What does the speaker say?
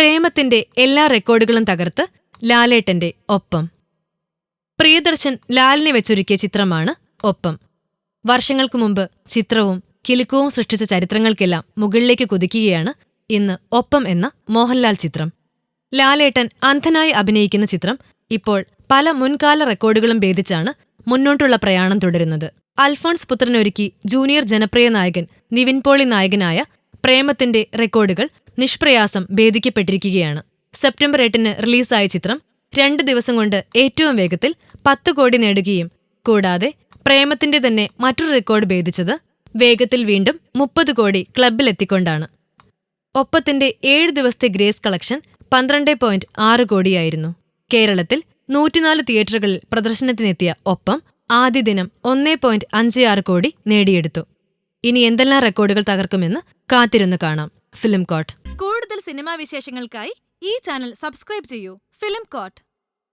പ്രേമത്തിന്റെ എല്ലാ റെക്കോർഡുകളും തകർത്ത് ലാലേട്ടന്റെ ഒപ്പം. പ്രിയദർശൻ ലാലിനെ വെച്ചൊരുക്കിയ ചിത്രമാണ് ഒപ്പം. വർഷങ്ങൾക്കു മുമ്പ് ചിത്രവും കിലുക്കവും സൃഷ്ടിച്ച ചരിത്രങ്ങൾക്കെല്ലാം മുകളിലേക്ക് കുതിക്കുകയാണ് ഇന്ന് ഒപ്പം എന്ന മോഹൻലാൽ ചിത്രം. ലാലേട്ടൻ അന്ധനായി അഭിനയിക്കുന്ന ചിത്രം ഇപ്പോൾ പല മുൻകാല റെക്കോർഡുകളും ഭേദിച്ചാണ് മുന്നോട്ടുള്ള പ്രയാണം തുടരുന്നത്. അൽഫോൺസ് പുത്രനൊരുക്കി ജൂനിയർ ജനപ്രിയ നായകൻ നിവിൻ പോളി നായകനായ പ്രേമത്തിന്റെ റെക്കോർഡുകൾ നിഷ്പ്രയാസം ഭേദിക്കപ്പെട്ടിരിക്കുകയാണ്. സെപ്റ്റംബർ എട്ടിന് റിലീസായ ചിത്രം രണ്ട് ദിവസം കൊണ്ട് ഏറ്റവും വേഗത്തിൽ പത്ത് കോടി നേടുകയും കൂടാതെ പ്രേമത്തിന്റെ തന്നെ മറ്റൊരു റെക്കോർഡ് ഭേദിച്ചത് വേഗത്തിൽ വീണ്ടും മുപ്പത് കോടി ക്ലബിലെത്തിക്കൊണ്ടാണ് ഒപ്പത്തിന്റെ ഏഴ് ദിവസത്തെ ഗ്രേസ് കളക്ഷൻ പന്ത്രണ്ട് പോയിന്റ് ആറ് കോടിയായിരുന്നു. കേരളത്തിൽ നൂറ്റിനാല് തിയേറ്ററുകളിൽ പ്രദർശനത്തിനെത്തിയ ഒപ്പം ആദ്യ ദിനം ഒന്നേ പോയിന്റ് അഞ്ച് ആറ് കോടി നേടിയെടുത്തു. ഇനി എന്തെല്ലാം റെക്കോർഡുകൾ തകർക്കുമെന്ന് കാത്തിരുന്ന് കാണാം. Film coat. കൂടുതൽ സിനിമാ വിശേഷങ്ങൾക്കായി ഈ ചാനൽ സബ്സ്ക്രൈബ് ചെയ്യൂ. Film court.